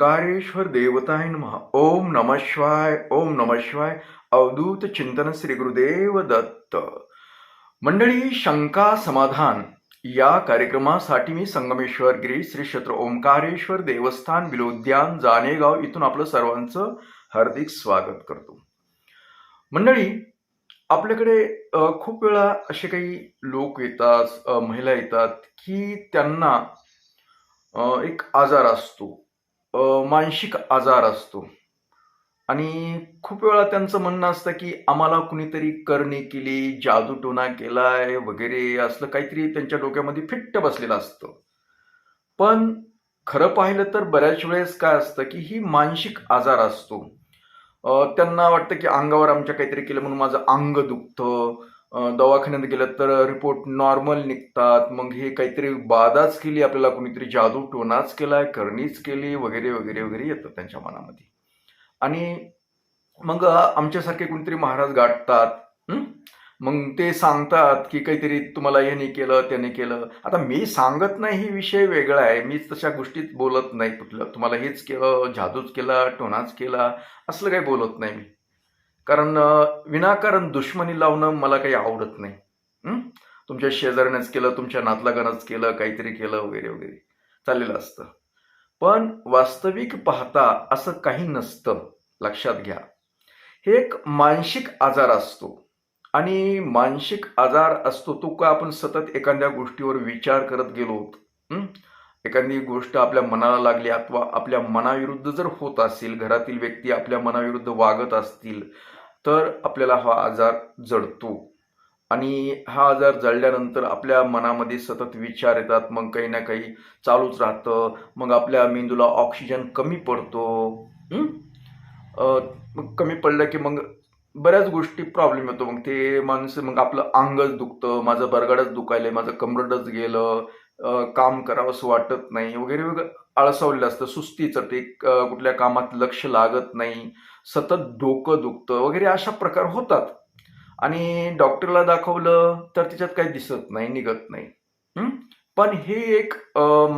ओंकारेश्वर देवताय महा ओम नम शिवाय ओम नम शिवाय. अवधूत चिंतन श्री गुरुदेव दत्त. मंडळी शंका समाधान. या कार्यक्रमासाठी मी संगमेश्वर गिरी श्री क्षेत्र ओंकारेश्वर देवस्थान विलोद्यान जानेगाव इथून आपलं सर्वांचं हार्दिक स्वागत करतो. मंडळी आपल्याकडे खूप वेळा असे काही लोक येतात महिला येतात की त्यांना एक आजार असतो. मानसिक आजार असतो. आणि खूप वेळा त्यांचं म्हणणं असतं की आम्हाला कुणीतरी करणी केली जादूटोना केलाय वगैरे असलं काहीतरी त्यांच्या डोक्यामध्ये फिट्ट बसलेलं असतं. पण खरं पाहिलं तर बऱ्याच वेळेस काय असतं की ही मानसिक आजार असतो. त्यांना वाटतं की अंगावर आमच्या काहीतरी केलं म्हणून माझं अंग दुखतं. दवाखान्यात गेलं तर रिपोर्ट नॉर्मल निघतात. मग हे काहीतरी बाधाच केली आपल्याला कुणीतरी जादू टोनाच केलाय करणीच केली वगैरे वगैरे वगैरे येतं त्यांच्या मनामध्ये. आणि मग आमच्यासारखे कुणीतरी महाराज गाठतात मग ते सांगतात की काहीतरी तुम्हाला ह्याने केलं त्याने केलं. आता मी सांगत नाही ही विषय वेगळा आहे. मीच तशा गोष्टीत बोलत नाही कुठलं. तुम्हाला हेच केलं जादूच केला टोनाच केला असलं काही बोलत नाही मी. कारण विनाकारण दुश्मनी लावणं मला काही आवडत नाही. तुमच्या शेजाऱ्यानेच केलं तुमच्या नातलागानंच केलं काहीतरी केलं वगैरे वगैरे. चाललेलं असतं. पण वास्तविक पाहता असं काही नसतं. लक्षात घ्या. हे एक मानसिक आजार असतो. आणि मानसिक आजार असतो तो का आपण सतत एखाद्या गोष्टीवर विचार करत गेलो हं? एखादी गोष्ट आपल्या मनाला लागली अथवा आपल्या मनाविरुद्ध जर होत असेल घरातील व्यक्ती आपल्या मनाविरुद्ध वागत असतील तर आपल्याला हा आजार जडतो. आणि हा आजार जळल्यानंतर आपल्या मनामध्ये सतत विचार येतात मग काही ना काही चालूच राहतं मग आपल्या मेंदूला ऑक्सिजन कमी पडतो. मग कमी पडलं की मग बऱ्याच गोष्टी प्रॉब्लेम येतो. मग ते माणूस मग आपलं अंगच दुखतं माझं बरगाडच दुखायलं माझं कमरडच गेलं काम करावं असं वाटत नाही. वगैरे वगैरे आळसावलेलं असतं. सुस्तीचं ते कुठल्या कामात लक्ष लागत नाही. सतत डोकं दुखतं. वगैरे अशा प्रकार होतात. आणि डॉक्टरला दाखवलं तर त्याच्यात काही दिसत नाही निघत नाही. पण हे एक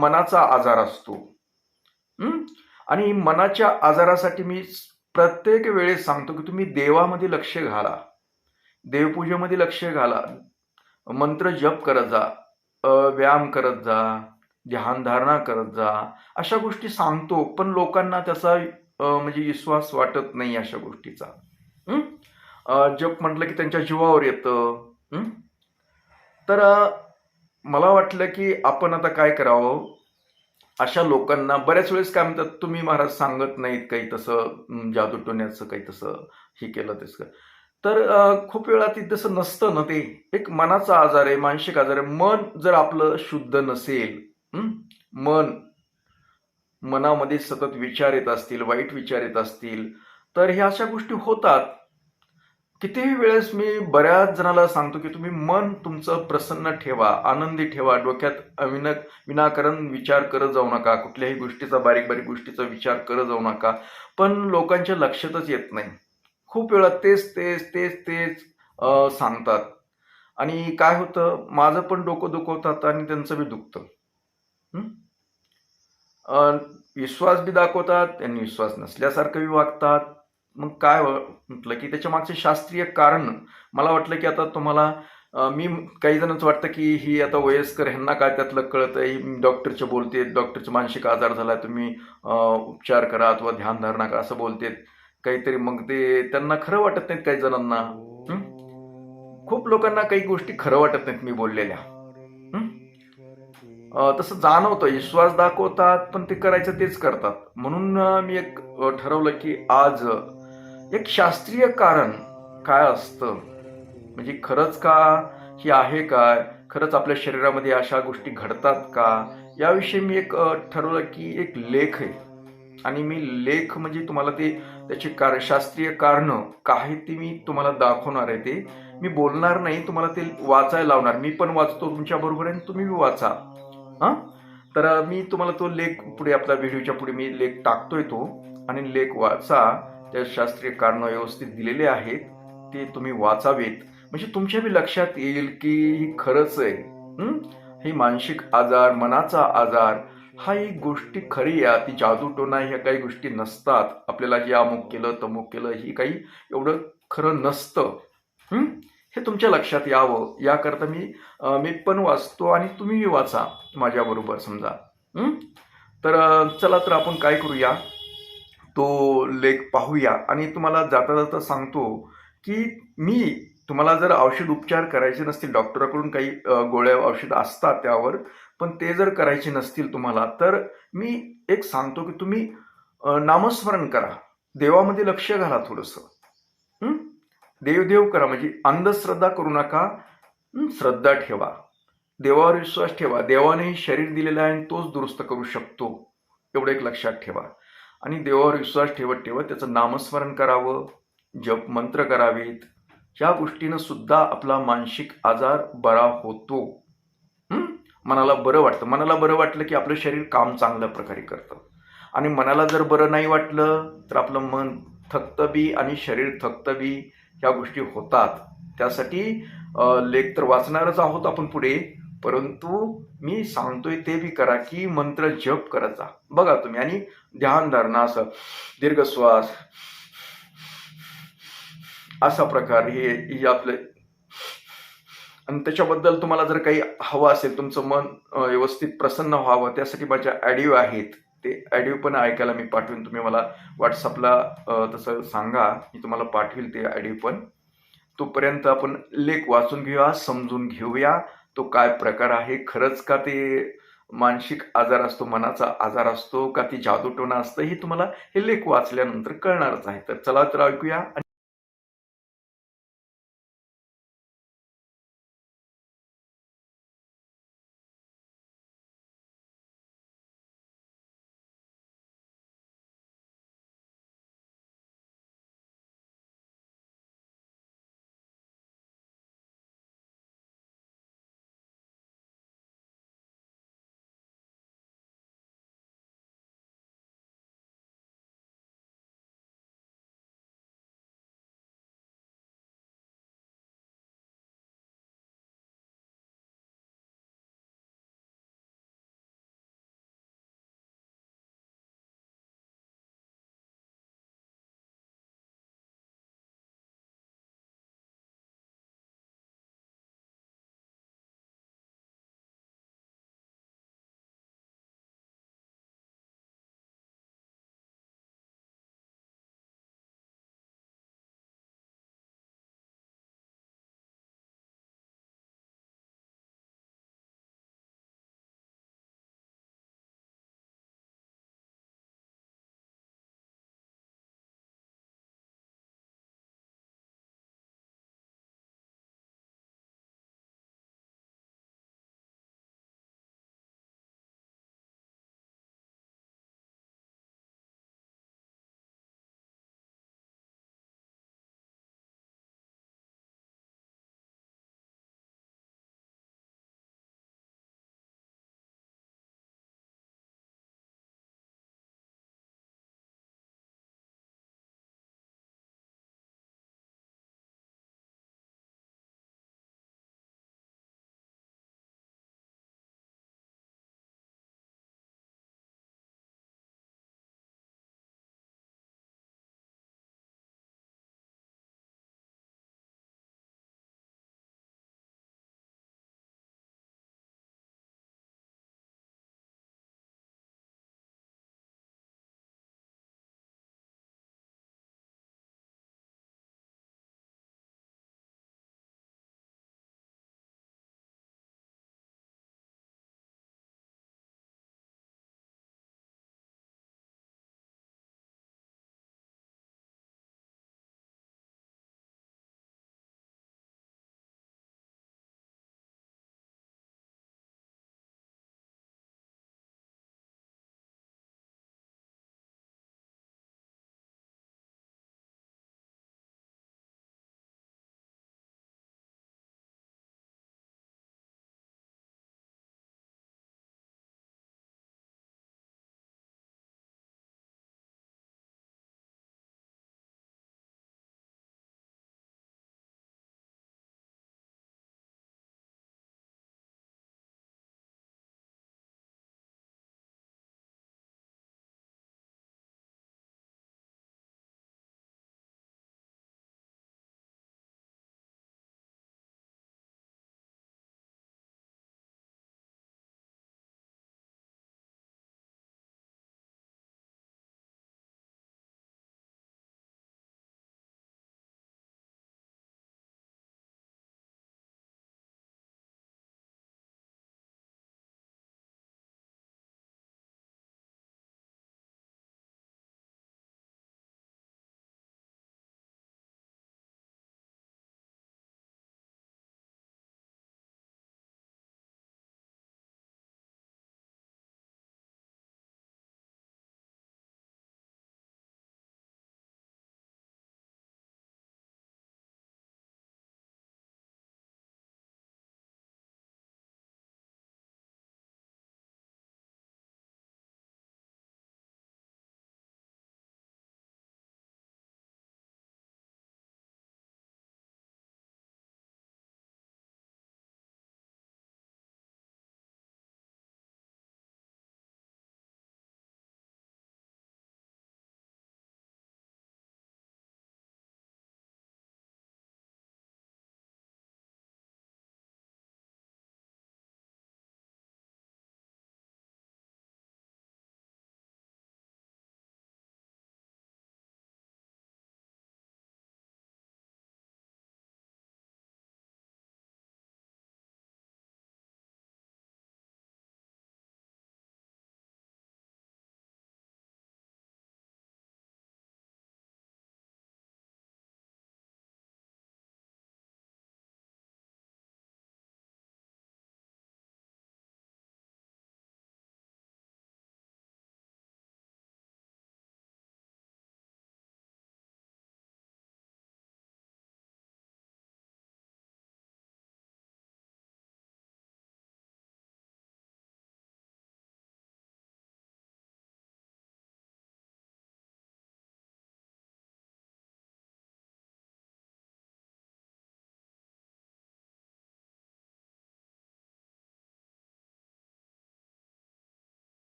मनाचा आजार असतो. आणि मनाच्या आजारासाठी मी प्रत्येक वेळेस सांगतो की तुम्ही देवामध्ये लक्ष घाला. देवपूजेमध्ये लक्ष घाला. मंत्र जप करत जा. व्यायाम करत जा ध्यानधारणा करत जा अशा गोष्टी सांगतो पण लोकांना त्याचा म्हणजे विश्वास वाटत नाही अशा गोष्टीचा. जप म्हटलं की त्यांच्या जीवावर येतं. तर मला वाटलं की आपण आता काय करावं? अशा लोकांना बऱ्याच वेळेस काय म्हणतात तुम्ही महाराज सांगत नाहीत काही तसं अं, जादू काही तसं हे केलं तसं. तर खूप वेळा ते तसं नसतं ना ते. एक मनाचा आजार आहे मानसिक आजार आहे. मन जर आपलं शुद्ध नसेल मन. मनामध्ये सतत विचार येत असतील वाईट विचार येत असतील तर ह्या अशा गोष्टी होतात. कितीही वेळेस मी बऱ्याच जणाला सांगतो की तुम्ही मन तुमचं प्रसन्न ठेवा आनंदी ठेवा डोक्यात विन विनाकारण विचार करत जाऊ नका. कुठल्याही गोष्टीचा बारीक बारीक गोष्टीचा विचार करत जाऊ नका. पण लोकांच्या लक्षातच येत नाही. खूप वेळा तेच तेच तेच तेच सांगतात. आणि काय होतं माझं पण डोकं दुखवतात आणि त्यांचं बी दुखतं. विश्वास बी दाखवतात त्यांनी विश्वास नसल्यासारखं बी वागतात. मग काय म्हटलं की त्याच्या मागचे शास्त्रीय कारण मला वाटलं की आता तुम्हाला मी काही जणांचं वाटतं की ही आता वयस्कर ह्यांना काय त्यातलं कळत आहे डॉक्टरचे बोलते डॉक्टरचे मानसिक आजार झाला तुम्ही उपचार करा अथवा ध्यानधारणा करा असं बोलतेत. काहीतरी मग ते त्यांना खरं वाटत नाहीत काही जणांना. खूप लोकांना काही गोष्टी खरं वाटत नाहीत मी बोललेल्या. तसं जाणवतं विश्वास दाखवतात पण ते करायचं तेच करतात. म्हणून मी एक ठरवलं की आज एक शास्त्रीय कारण काय असतं? म्हणजे खरंच का? ही आहे काय खरंच आपल्या शरीरामध्ये अशा गोष्टी घडतात का? याविषयी मी एक ठरवलं की एक लेख आहे. आणि मी लेख म्हणजे तुम्हाला ते त्याचे कार शास्त्रीय कारणं काय ते मी तुम्हाला दाखवणार आहे ते. मी बोलणार नाही तुम्हाला ते वाचायला लावणार. मी पण वाचतो तुमच्या बरोबर आणि तुम्ही बी वाचा. हां? तर मी तुम्हाला तो लेख पुढे आपल्या व्हिडिओच्या पुढे मी लेख टाकतोय तो. आणि लेख वाचा. त्या शास्त्रीय कारणं व्यवस्थित दिलेले आहेत. ते तुम्ही वाचावेत. म्हणजे तुमच्या बी लक्षात येईल की ही खरंच आहे. हे? ही मानसिक आजार मनाचा आजार हा एक गोष्टी खरी आहे. ती जादूटोना ह्या काही गोष्टी नसतात. आपल्याला जे अमुक केलं तमुक केलं ही काही एवढं खरं नसतं. हे? तुमच्या लक्षात यावं. याकरता मी मी पण वाचतो आणि तुम्हीही वाचा माझ्याबरोबर समजा. तर चला तर आपण काय करूया? तो लेख पाहूया. आणि तुम्हाला जाता जाता सांगतो की मी तुम्हाला जर औषध उपचार करायचे नसतील डॉक्टराकडून काही गोळ्या औषध असतात त्यावर पण ते जर करायचे नसतील तुम्हाला तर मी एक सांगतो की तुम्ही नामस्मरण करा. देवामध्ये लक्ष घाला थोडंसं. देवदेव करा म्हणजे अंधश्रद्धा करू नका. श्रद्धा ठेवा. देवावर विश्वास ठेवा. देवाने शरीर दिलेलं आहे आणि तोच दुरुस्त करू शकतो. एवढं एक लक्षात ठेवा. आणि देवावर विश्वास ठेवत ठेवत त्याचं नामस्मरण करावं. जप मंत्र करावेत. या गोष्टीनं सुद्धा आपला मानसिक आजार बरा होतो. मनाला बरं वाटतं. मनाला बरं वाटलं की आपलं शरीर काम चांगल्या प्रकारे करतं. आणि मनाला जर बरं नाही वाटलं तर आपलं मन थकतं बी आणि शरीर थकतं बी ह्या गोष्टी होतात. त्यासाठी लेख तर वाचणारच आहोत आपण पुढे परंतु मी सांगतोय ते बी करा की मंत्र जप करायचा बघा तुम्ही आणि ध्यान धारणा असं दीर्घ श्वास असा प्रकार हे आपलं आपले आणि त्याच्याबद्दल तुम्हाला जर काही हवं असेल तुमचं मन व्यवस्थित प्रसन्न व्हावं त्यासाठी माझ्या ॲडिओ आहेत. ते ॲडिओ पण ऐकायला मी पाठवेन. तुम्ही मला व्हॉट्सअपला तसं सांगा. मी तुम्हाला पाठवेल ते ॲडिओ पण. तोपर्यंत आपण लेख वाचून घेऊया समजून घेऊया. तो काय प्रकार आहे? खरंच का ते मानसिक आजार असतो मनाचा आजार असतो का ती जादूटोना असतं हे तुम्हाला हे लेख वाचल्यानंतर कळणारच आहे. तर चला तर ऐकूया.